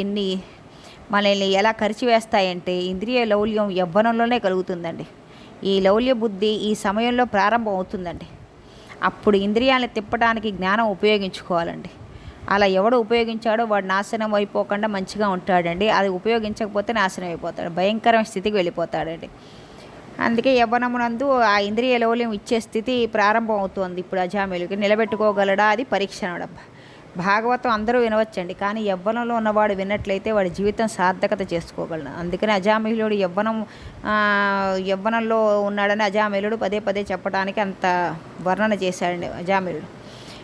ఎన్ని మనల్ని ఎలా కరిచివేస్తాయంటే ఇంద్రియ లౌల్యం యవ్వనంలోనే కలుగుతుందండి. ఈ లౌల్య బుద్ధి ఈ సమయంలో ప్రారంభం అవుతుందండి. అప్పుడు ఇంద్రియాలను తిప్పడానికి జ్ఞానం ఉపయోగించుకోవాలండి. అలా ఎవడు ఉపయోగించాడో వాడు నాశనం అయిపోకుండా మంచిగా ఉంటాడండి. అది ఉపయోగించకపోతే నాశనం అయిపోతాడు భయంకరమైన స్థితికి వెళ్ళిపోతాడండి. అందుకే యవ్వనమునందు ఆ ఇంద్రియ లౌల్యం ఇచ్చే స్థితి ప్రారంభం అవుతుంది. ఇప్పుడు అజామిలుకి నిలబెట్టుకోగలడా? అది పరీక్ష భాగవతం అందరూ వినవచ్చండి. కానీ యవ్వనంలో ఉన్నవాడు విన్నట్లయితే వాడి జీవితం సార్థకత చేసుకోగలను అందుకని అజామిలుడు యవ్వనం యవ్వనంలో ఉన్నాడని అజామిలుడు పదే పదే చెప్పడానికి అంత వర్ణన చేశాడండి అజామిలుడు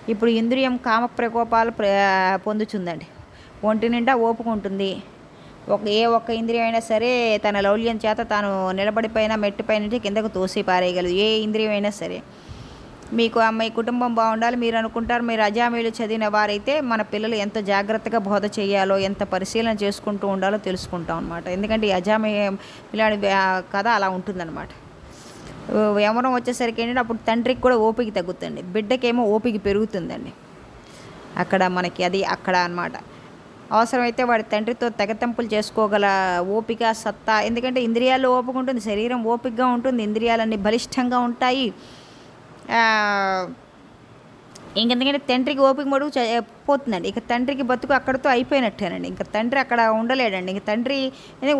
ఇప్పుడు ఇంద్రియం కామ ప్రకోపాలు ప్ర ఒంటి నిండా ఓపుకుంటుంది ఒక ఏ ఒక్క ఇంద్రియం అయినా సరే తన లౌల్యం చేత తాను నిలబడిపోయిన మెట్టుపై నుంచి కిందకు తోసి పారేయగలదు. ఏ ఇంద్రియం అయినా సరే. మీకు ఆ మీ కుటుంబం బాగుండాలి మీరు అనుకుంటారు మీరు అజామీలు చదివిన వారైతే మన పిల్లలు ఎంత జాగ్రత్తగా బోధ చేయాలో ఎంత పరిశీలన చేసుకుంటూ ఉండాలో తెలుసుకుంటాం అనమాట ఎందుకంటే ఈ అజామీ ఇలాంటి కథ అలా ఉంటుందన్నమాట. యమనం వచ్చేసరికి ఏంటంటే అప్పుడు తండ్రికి కూడా ఓపిక తగ్గుతుంది బిడ్డకేమో ఓపిక పెరుగుతుందండి. అక్కడ మనకి అది అక్కడ అన్నమాట. అవసరమైతే వాడి తండ్రితో తెగతెంపులు చేసుకోగల ఓపిక సత్తా ఎందుకంటే ఇంద్రియాల్లో ఓపిక ఉంటుంది శరీరం ఓపికగా ఉంటుంది ఇంద్రియాలన్నీ బలిష్టంగా ఉంటాయి. ఇంకెందుకంటే తండ్రికి ఓపిక మడుగు పోతుందండి. ఇక తండ్రికి బతుకు అక్కడితో అయిపోయినట్టేనండి. ఇంకా తండ్రి అక్కడ ఉండలేడండి. ఇంక తండ్రి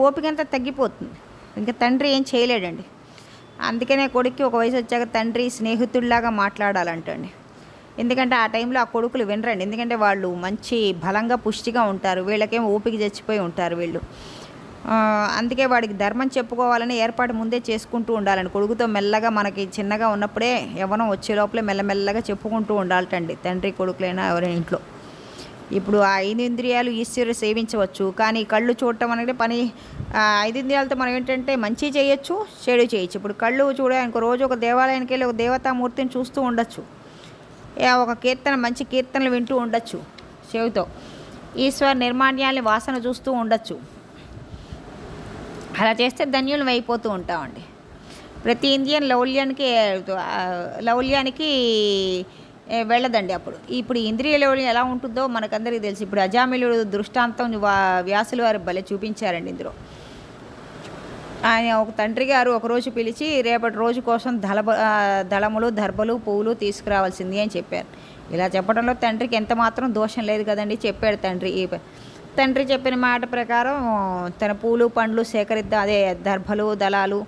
ఓపిక అంతా తగ్గిపోతుంది. ఇంకా తండ్రి ఏం చేయలేడండి. అందుకనే కొడుక్కి ఒక వయసు వచ్చాక తండ్రి స్నేహితుడిలాగా మాట్లాడాలంటండి. ఎందుకంటే ఆ టైంలో ఆ కొడుకులు వినరండి. ఎందుకంటే వాళ్ళు మంచి బలంగా పుష్టిగా ఉంటారు. వీళ్ళకేం ఓపిక చచ్చిపోయి ఉంటారు వీళ్ళు. అందుకే వాడికి ధర్మం చెప్పుకోవాలని ఏర్పాటు ముందే చేసుకుంటూ ఉండాలండి. కొడుకుతో మెల్లగా మనకి చిన్నగా ఉన్నప్పుడే ఎవరో వచ్చే లోపలే మెల్లమెల్లగా చెప్పుకుంటూ ఉండాలటండి. తండ్రి కొడుకులైనా ఎవరైనా ఇంట్లో. ఇప్పుడు ఆ ఐదు ఇంద్రియాలు ఈశ్వరు సేవించవచ్చు. కానీ కళ్ళు చూడటం అనేది పని ఐదింద్రియాలతో ఐదు ఇంద్రియాలతో మనం ఏంటంటే మంచి చేయొచ్చు చెడు చేయొచ్చు. ఇప్పుడు కళ్ళు చూడడానికి రోజు ఒక దేవాలయానికి వెళ్ళి ఒక దేవతామూర్తిని చూస్తూ ఉండొచ్చు. ఏ ఒక కీర్తన మంచి కీర్తనలు వింటూ ఉండొచ్చు చెవితో. ఈశ్వర నిర్మాణ్యాన్ని వాసన చూస్తూ ఉండొచ్చు. అలా చేస్తే ధన్యులం అయిపోతూ ఉంటామండి. ప్రతి ఇండియన్ లౌల్యానికి లౌల్యానికి వెళ్ళదండి అప్పుడు. ఇప్పుడు ఇంద్రియ లౌల్యం ఎలా ఉంటుందో మనకందరికీ తెలుసు. ఇప్పుడు అజామిలుడు దృష్టాంతం వా- వ్యాసులు వారు భలే చూపించారండి ఇందులో. ఆయన ఒక తండ్రి గారు ఒకరోజు పిలిచి రేపటి రోజు కోసం దళబ దళములు దర్భలు పువ్వులు తీసుకురావాల్సింది అని చెప్పారు. ఇలా చెప్పడంలో తండ్రికి ఎంత మాత్రం దోషం లేదు కదండి చెప్పాడు తండ్రి. తండ్రి చెప్పిన మాట ప్రకారం తన పూలు పండ్లు సేకరిద్దాం అదే దర్భలు దళాలు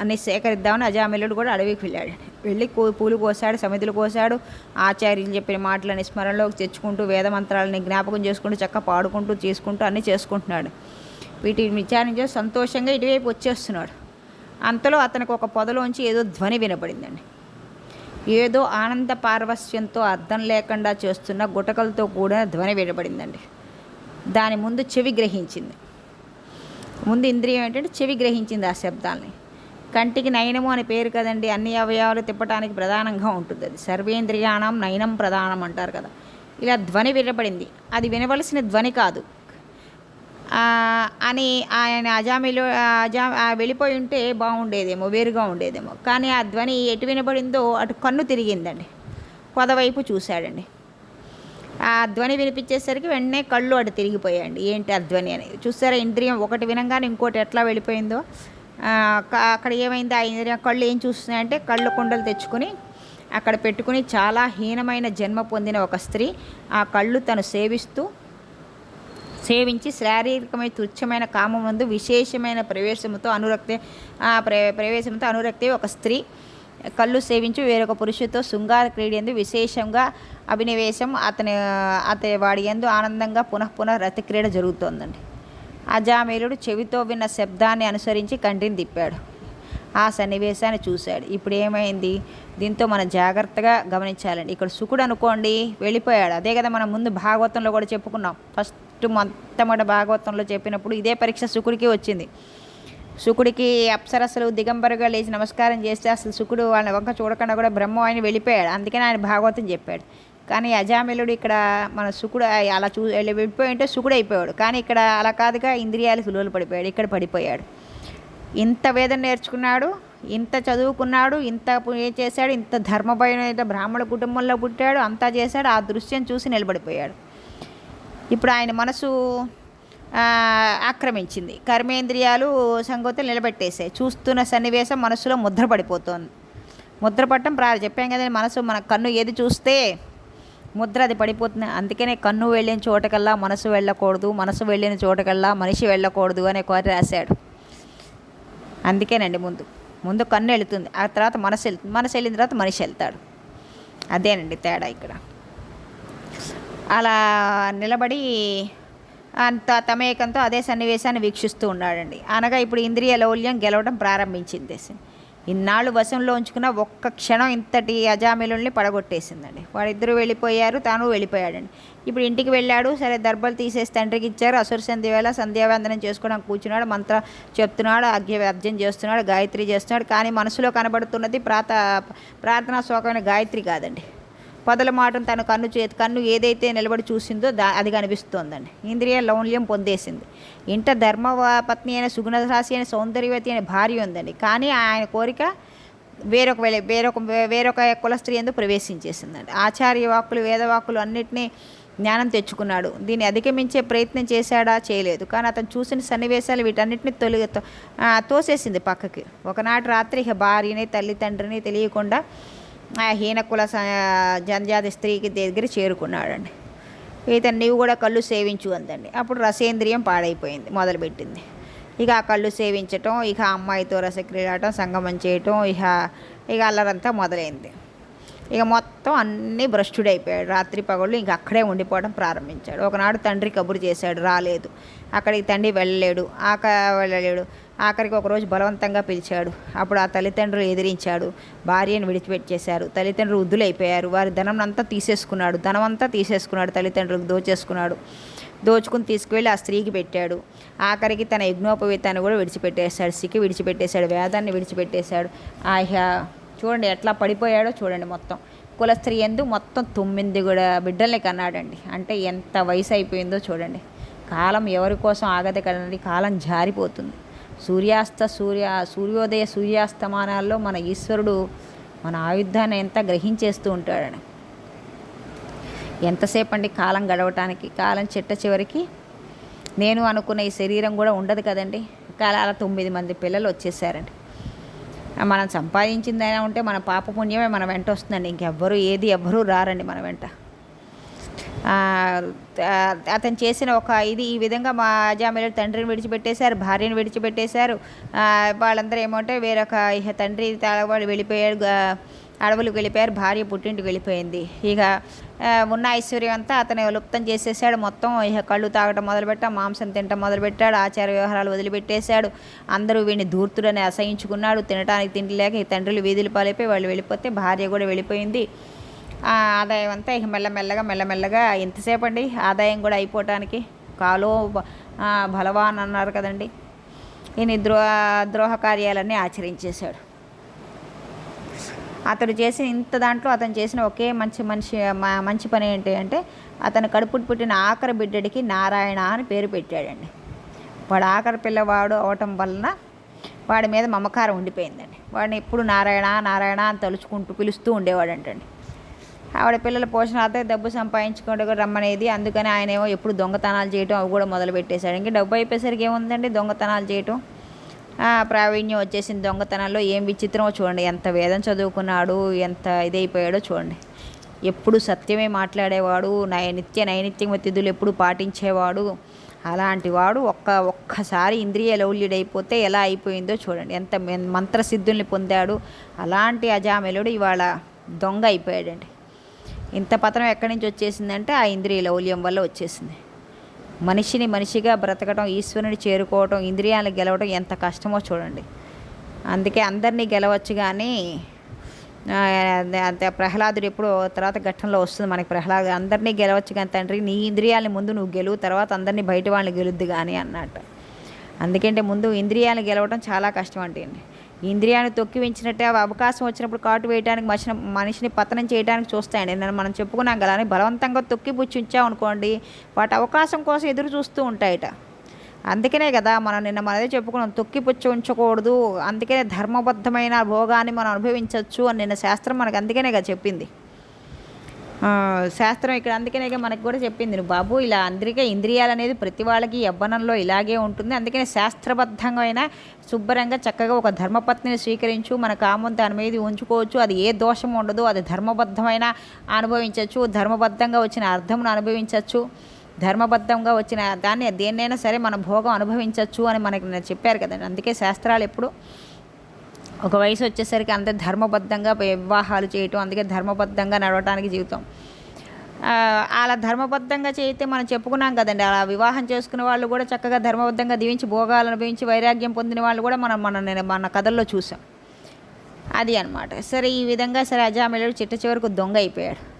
అన్నీ సేకరిద్దామని అజామిలుడు కూడా అడవికి వెళ్ళాడు. వెళ్ళి పూలు కోసాడు సమితులు కోసాడు ఆచార్యులు చెప్పిన మాటలని స్మరణలోకి తెచ్చుకుంటూ వేదమంత్రాలని జ్ఞాపకం చేసుకుంటూ చక్క పాడుకుంటూ చేసుకుంటూ అన్నీ చేసుకుంటున్నాడు. వీటిని విచారించే సంతోషంగా ఇటువైపు వచ్చేస్తున్నాడు. అంతలో అతనికి ఒక పొదలోంచి ఏదో ధ్వని వినపడిందండి. ఏదో ఆనంద పార్వస్యంతో అర్థం లేకుండా చేస్తున్న గుటకలతో కూడిన ధ్వని వినపడిందండి. దాని ముందు చెవి గ్రహించింది. ముందు ఇంద్రియం ఏంటంటే చెవి గ్రహించింది ఆ శబ్దాలని. కంటికి నయనము అనే పేరు కదండి అన్ని అవయవాలు తిప్పడానికి ప్రధానంగా ఉంటుంది అది. సర్వేంద్రియాణం నయనం ప్రధానం అంటారు కదా. ఇలా ధ్వని వినపడింది. అది వినవలసిన ధ్వని కాదు. అని ఆయన అజామిలో అజా ఆ వెళ్ళిపోయి ఉంటే బాగుండేదేమో వేరుగా ఉండేదేమో. కానీ ఆ ధ్వని ఎటు వినబడిందో అటు కన్ను తిరిగిందండి. పొదవైపు చూశాడండి. ఆ ధ్వని వినిపించేసరికి వెంటనే కళ్ళు అటు తిరిగిపోయాయండి. ఏంటి ఆ ధ్వని అని చూసారా ఇంద్రియం ఒకటి వినంగానే ఇంకోటి ఎట్లా వెళ్ళిపోయిందో? అక్కడ ఏమైంది? ఆ ఇంద్రియం కళ్ళు ఏం చూస్తున్నాయంటే కళ్ళు కుండలు తెచ్చుకుని అక్కడ పెట్టుకుని చాలా హీనమైన జన్మ పొందిన ఒక స్త్రీ ఆ కళ్ళు తను సేవిస్తూ సేవించి శారీరకమైన తుచ్చమైన కామమందు విశేషమైన ప్రవేశముతో అనురక్తి ఆ ప్ర ప్రవేశంతో అనురక్తి ఒక స్త్రీ కళ్ళు సేవించి వేరొక పురుషుతో శృంగార క్రీడందు విశేషంగా అభినవేశం. అతని అతని వాడి ఎందు ఆనందంగా పునః పునః క్రీడ జరుగుతోందండి. అజామేలుడు చెవితో విన్న శబ్దాన్ని అనుసరించి కంటిని తిప్పాడు. ఆ సన్నివేశాన్ని చూశాడు. ఇప్పుడు ఏమైంది? దీంతో మనం జాగ్రత్తగా గమనించాలండి. ఇక్కడ సుకుడు అనుకోండి వెళ్ళిపోయాడు. అదే కదా మనం ముందు భాగవతంలో కూడా చెప్పుకున్నాం. ఫస్ట్ మొట్టమొదటి భాగవతంలో చెప్పినప్పుడు ఇదే పరీక్ష సుకుడికి వచ్చింది. శుకుడికి అప్సరసలు దిగంబరుగా లేచి నమస్కారం చేస్తే అసలు శుకుడు వాళ్ళని వంక చూడకుండా కూడా బ్రహ్మ ఆయన వెళ్ళిపోయాడు. అందుకని ఆయన భాగవతం చెప్పాడు. కానీ అజామిలుడు ఇక్కడ మన శుకుడు అలా చూ వెళ్ళి వెళ్ళిపోయి ఉంటే శుకుడు అయిపోయాడు. కానీ ఇక్కడ అలా కాదుగా ఇంద్రియాలు సులువులు పడిపోయాడు. ఇక్కడ పడిపోయాడు. ఇంత వేదన నేర్చుకున్నాడు ఇంత చదువుకున్నాడు ఇంత ఏం చేశాడు ఇంత ధర్మపైన బ్రాహ్మణ కుటుంబంలో పుట్టాడు అంతా చేశాడు ఆ దృశ్యం చూసి నిలబడిపోయాడు. ఇప్పుడు ఆయన మనసు ఆక్రమించింది. కర్మేంద్రియాలు సంగతులు నిలబెట్టేసాయి చూస్తున్న సన్నివేశం మనసులో ముద్రపడిపోతుంది ముద్ర పట్టడం ప్రా చెప్పాం కదండి మనసు మన కన్ను ఏది చూస్తే ముద్ర అది పడిపోతుంది. అందుకనే కన్ను వెళ్ళిన చోటకల్లా మనసు వెళ్ళకూడదు మనసు వెళ్ళిన చోటకల్లా మనిషి వెళ్ళకూడదు అనే కోరి రాశాడు. అందుకేనండి ముందు. ముందు కన్ను వెళుతుంది ఆ తర్వాత మనసు వెళ్తుంది మనసు వెళ్ళిన తర్వాత మనిషి వెళ్తాడు. అదేనండి తేడా ఇక్కడ. అలా నిలబడి తమేకంతో అదే సన్నివేశాన్ని వీక్షిస్తూ ఉన్నాడండి. అనగా ఇప్పుడు ఇంద్రియ లౌల్యం గెలవడం ప్రారంభించింది. ఇన్నాళ్ళు వశంలో ఉంచుకున్న ఒక్క క్షణం ఇంతటి అజామిలుల్ని పడగొట్టేసిందండి. వాళ్ళిద్దరూ వెళ్ళిపోయారు తాను వెళ్ళిపోయాడండి. ఇప్పుడు ఇంటికి వెళ్ళాడు సరే దర్బలు తీసేసి తండ్రికి ఇచ్చారు అసురు సంధ్యవేళ సంధ్యావందనం చేసుకోవడానికి కూర్చున్నాడు మంత్ర చెప్తున్నాడు అగ్య చేస్తున్నాడు గాయత్రి చేస్తున్నాడు. కానీ మనసులో కనబడుతున్నది ప్రాత ప్రార్థనా శ్లోకమైన గాయత్రి కాదండి. పొదల మాటను తన కన్ను చే కన్ను ఏదైతే నిలబడి చూసిందో దా అది కనిపిస్తోందండి. ఇంద్రియ లౌల్యం పొందేసింది. ఇంట ధర్మ పత్ని అయిన సుగుణరాశి అయిన సౌందర్యవతి అనే భార్య ఉందండి. కానీ ఆయన కోరిక వేరొక వేరొక వేరొక కుల స్త్రీ ఎందు ప్రవేశించేసిందండి. ఆచార్య వాక్కులు వేదవాక్కులు అన్నిటినీ జ్ఞానం తెచ్చుకున్నాడు. దీన్ని అధిగమించే ప్రయత్నం చేశాడా? చేయలేదు. కానీ అతను చూసిన సన్నివేశాలు వీటన్నిటిని తొలి తోసేసింది పక్కకి. ఒకనాటి రాత్రి భార్యని తల్లిదండ్రిని తెలియకుండా ఆ హీన కుల స- జనజాతి స్త్రీకి దగ్గర చేరుకున్నాడండి. ఇతను నీవు కూడా కళ్ళు సేవించు అందండి. అప్పుడు రసేంద్రియం పాడైపోయింది మొదలుపెట్టింది. ఇక ఆ కళ్ళు సేవించటం ఇక అమ్మాయితో రసక్రీడాటం సంగమం చేయటం ఇక ఇక అల్లరంతా మొదలైంది. ఇక మొత్తం అన్నీ భ్రష్టుడైపోయాడు. రాత్రి పగళ్ళు ఇంక అక్కడే ఉండిపోవడం ప్రారంభించాడు. ఒకనాడు తండ్రి కబురు చేశాడు రాలేదు. అక్కడికి తండ్రి వెళ్ళలేడు ఆక వెళ్ళలేడు. ఆఖరికి ఒకరోజు బలవంతంగా పిలిచాడు. అప్పుడు ఆ తల్లిదండ్రులు ఎదిరించాడు. భార్యను విడిచిపెట్టేశారు. తల్లిదండ్రులు వృద్ధులైపోయారు. వారి ధనం అంతా తీసేసుకున్నాడు. ధనం అంతా తీసేసుకున్నాడు. తల్లిదండ్రులకు దోచేసుకున్నాడు. దోచుకుని తీసుకువెళ్ళి ఆ స్త్రీకి పెట్టాడు. ఆఖరికి తన యజ్ఞోపవీతాన్ని కూడా విడిచిపెట్టేశాడు. సిక్కి విడిచిపెట్టేశాడు. వేదాన్ని విడిచిపెట్టేశాడు. ఆయా చూడండి ఎట్లా పడిపోయాడో చూడండి మొత్తం. కుల స్త్రీ ఎందు మొత్తం తొమ్మిది కూడా బిడ్డల్ని కన్నాడండి. అంటే ఎంత వయసు అయిపోయిందో చూడండి. కాలం ఎవరి కోసం ఆగదు కదండి. కాలం జారిపోతుంది. సూర్యాస్త సూర్య సూర్యోదయ సూర్యాస్తమానాల్లో మన ఈశ్వరుడు మన ఆయుధాన్ని ఎంత గ్రహించేస్తూ ఉంటాడని. ఎంతసేపు అండి కాలం గడవటానికి కాలం చిట్ట చివరికి? నేను అనుకున్న ఈ శరీరం కూడా ఉండదు కదండి. కాలాల తొమ్మిది మంది పిల్లలు వచ్చేసారండి. మనం సంపాదించిందైనా ఉంటే మన పాప పుణ్యమే మన వెంట వస్తుందండి. ఇంకెవ్వరు ఏది ఎవ్వరూ రారండి మన వెంట. అతను చేసిన ఒక ఇది ఈ విధంగా మా అజామిలు తండ్రిని విడిచిపెట్టేశారు భార్యను విడిచిపెట్టేశారు. వాళ్ళందరూ ఏమంటే వేరొక ఇక తండ్రి తాళవాడు వెళ్ళిపోయారు అడవులకు వెళ్ళిపోయారు భార్య పుట్టింటికి వెళ్ళిపోయింది. ఇక ఉన్న ఐశ్వర్యం అంతా అతను లుప్తం చేసేసాడు. మొత్తం ఇక కళ్ళు తాగటం మొదలుపెట్టా మాంసం తినటం మొదలుపెట్టాడు ఆచార వ్యవహారాలు వదిలిపెట్టేశాడు. అందరూ వీడిని ధూర్తుడని అసహించుకున్నాడు. తినడానికి తిండి లేక ఈ తండ్రులు వీధులు పాలైపోయి వాళ్ళు వెళ్ళిపోతే భార్య కూడా వెళ్ళిపోయింది. ఆదాయం అంతా ఇక మెల్లమెల్లగా మెల్లమెల్లగా ఎంతసేపు అండి ఆదాయం కూడా అయిపోవటానికి కాలో బలవాన్ అన్నారు కదండి. ఈయన ద్రోహ ద్రోహ కార్యాలన్నీ ఆచరించేశాడు. అతడు చేసిన ఇంత దాంట్లో అతను చేసిన ఒకే మంచి మనిషి మంచి పని ఏంటి అంటే అతను కడుపుటి పుట్టిన ఆఖరి బిడ్డడికి నారాయణ అని పేరు పెట్టాడండి. వాడు ఆఖరి పిల్లవాడు అవటం వలన వాడి మీద మమకారం ఉండిపోయిందండి. వాడిని ఎప్పుడు నారాయణ నారాయణ అని తలుచుకుంటూ పిలుస్తూ ఉండేవాడంటండి. ఆవిడ పిల్లల పోషణ అయితే డబ్బు సంపాదించుకుంటూ కూడా రమ్మనేది. అందుకని ఆయన ఏమో ఎప్పుడు దొంగతనాలు చేయటం అవి కూడా మొదలు పెట్టేశాడు. ఇంకా డబ్బు అయిపోయేసరికి ఏముందండి? దొంగతనాలు చేయటం. ప్రావీణ్యం వచ్చేసిన దొంగతనాల్లో ఏం విచిత్రమో చూడండి. ఎంత వేదం చదువుకున్నాడు ఎంత ఇదైపోయాడో చూడండి. ఎప్పుడు సత్యమే మాట్లాడేవాడు నయ నిత్య నైనిత్యం తిథులు ఎప్పుడు పాటించేవాడు. అలాంటి వాడు ఒక్క ఒక్కసారి ఇంద్రియ లౌల్యుడైపోతే ఎలా అయిపోయిందో చూడండి. ఎంత మంత్రసిద్ధుల్ని పొందాడు. అలాంటి అజామిలుడు ఇవాళ దొంగ అయిపోయాడండి. ఇంత పతనం ఎక్కడి నుంచి వచ్చేసిందంటే ఆ ఇంద్రియ లౌల్యం వల్ల వచ్చేసింది. మనిషిని మనిషిగా బ్రతకడం ఈశ్వరుని చేరుకోవటం ఇంద్రియాలను గెలవడం ఎంత కష్టమో చూడండి. అందుకే అందరినీ గెలవచ్చు కానీ అంతే ప్రహ్లాదుడు ఎప్పుడు తర్వాత ఘట్టంలో వస్తుంది మనకి ప్రహ్లాదు. అందరినీ గెలవచ్చు కానీ తండ్రి నీ ఇంద్రియాలని ముందు నువ్వు గెలువు తర్వాత అందరినీ బయట వాళ్ళని గెలుద్ది కానీ అన్నట్టు. అందుకంటే ముందు ఇంద్రియాలను గెలవడం చాలా కష్టం అంటే అండి ఇంద్రియాన్ని తొక్కివించినట్టే అవి అవకాశం వచ్చినప్పుడు కాటు వేయడానికి మనిషిని మనిషిని పతనం చేయడానికి చూస్తాయండి. నేను మనం చెప్పుకున్నాం కదా అని బలవంతంగా తొక్కి పుచ్చి అనుకోండి వాటి అవకాశం కోసం ఎదురు చూస్తూ ఉంటాయట. అందుకనే కదా మనం నిన్న మనదే చెప్పుకున్నాం తొక్కి పుచ్చి ఉంచకూడదు అందుకనే ధర్మబద్ధమైన భోగాన్ని మనం అనుభవించవచ్చు అని నిన్న శాస్త్రం మనకు అందుకనే కదా చెప్పింది. శాస్త్రం ఇక్కడ అందుకనే మనకు కూడా చెప్పింది నువ్వు బాబు ఇలా అందరికీ ఇంద్రియాలు అనేది ప్రతి వాళ్ళకి యవ్వనంలో ఇలాగే ఉంటుంది. అందుకనే శాస్త్రబద్ధమైన శుభ్రంగా చక్కగా ఒక ధర్మపత్నిని స్వీకరించు మన కామం దాని మీద ఉంచుకోవచ్చు. అది ఏ దోషం ఉండదు. అది ధర్మబద్ధమైన అనుభవించవచ్చు ధర్మబద్ధంగా వచ్చిన అర్థమును అనుభవించవచ్చు ధర్మబద్ధంగా వచ్చిన దాన్ని దేన్నైనా సరే మన భోగం అనుభవించవచ్చు అని మనకి చెప్పారు కదండి. అందుకే శాస్త్రాలు ఎప్పుడు ఒక వయసు వచ్చేసరికి అంతే ధర్మబద్ధంగా వివాహాలు చేయటం అందుకే ధర్మబద్ధంగా నడవటానికి జీవితం. అలా ధర్మబద్ధంగా చేయితే మనం చెప్పుకున్నాం కదండి అలా వివాహం చేసుకునే వాళ్ళు కూడా చక్కగా ధర్మబద్ధంగా దీవించి భోగాలు అనుభవించి వైరాగ్యం పొందిన వాళ్ళు కూడా మనం మన మన కథల్లో చూసాం. అది అన్నమాట. సరే ఈ విధంగా సరే అజామిలుడు చిట్ట చివరకు దొంగ అయిపోయాడు.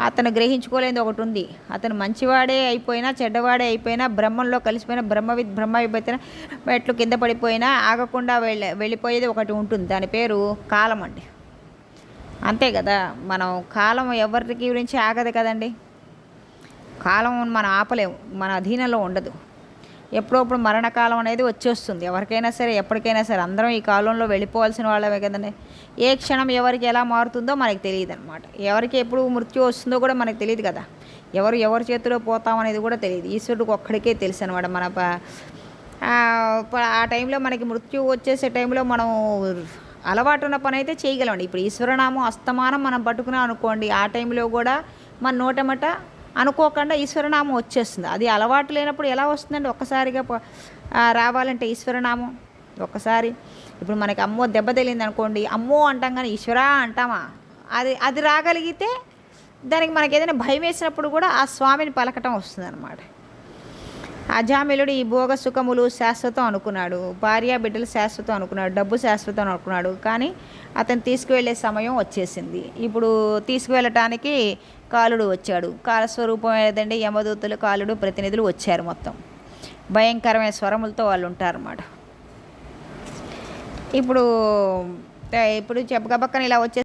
అతను గ్రహించుకోలేనిది ఒకటి ఉంది. అతను మంచివాడే అయిపోయినా చెడ్డవాడే అయిపోయినా బ్రహ్మంలో కలిసిపోయిన బ్రహ్మవి బ్రహ్మ విభజన మెట్లు కింద పడిపోయినా ఆగకుండా వెళ్ళ వెళ్ళిపోయేది ఒకటి ఉంటుంది. దాని పేరు కాలం అండి. అంతే కదా? మనం కాలం ఎవరికి గురించి ఆగదు కదండి? కాలం మనం ఆపలేము. మన అధీనంలో ఉండదు. ఎప్పుడప్పుడు మరణకాలం అనేది వచ్చేస్తుంది. ఎవరికైనా సరే ఎప్పటికైనా సరే అందరం ఈ కాలంలో వెళ్ళిపోవాల్సిన వాళ్ళమే కదండి. ఏ క్షణం ఎవరికి ఎలా మారుతుందో మనకి తెలియదు అనమాట ఎవరికి ఎప్పుడు మృత్యు వస్తుందో కూడా మనకు తెలియదు కదా. ఎవరు ఎవరి చేతిలో పోతాం అనేది కూడా తెలియదు. ఈశ్వరుడికి ఒక్కడికే తెలుసు అనమాట మన ఆ, టైంలో మనకి మృత్యు వచ్చేసే టైంలో మనం అలవాటు ఉన్న పని అయితే చేయగలమండి. ఇప్పుడు ఈశ్వరనామం అస్తమానం మనం పట్టుకున్నాం అనుకోండి ఆ టైంలో కూడా మన నోటమట అనుకోకుండా ఈశ్వరనామం వచ్చేస్తుంది. అది అలవాటు లేనప్పుడు ఎలా వస్తుందండి? ఒక్కసారిగా రావాలంటే ఈశ్వరనామం. ఒక్కసారి ఇప్పుడు మనకి అమ్మో దెబ్బ తెలియదు అనుకోండి అమ్మో అంటాం కానీ ఈశ్వరా అంటామా? అది అది రాగలిగితే దానికి మనకి ఏదైనా భయం వేసినప్పుడు కూడా ఆ స్వామిని పలకటం వస్తుందన్నమాట. అజామిలుడు ఈ భోగ సుఖములు శాశ్వతం అనుకున్నాడు. భార్య బిడ్డలు శాశ్వతం అనుకున్నాడు. డబ్బు శాశ్వతం అనుకున్నాడు. కానీ అతను తీసుకువెళ్ళే సమయం వచ్చేసింది. ఇప్పుడు తీసుకువెళ్ళటానికి కాలుడు వచ్చాడు. కాలస్వరూపం ఏదండి? యమదూతులు కాలుడు ప్రతినిధులు వచ్చారు మొత్తం. భయంకరమైన స్వరములతో వాళ్ళు ఉంటారన్నమాట. ఇప్పుడు ఇప్పుడు చెప్పగబక్కన ఇలా వచ్చే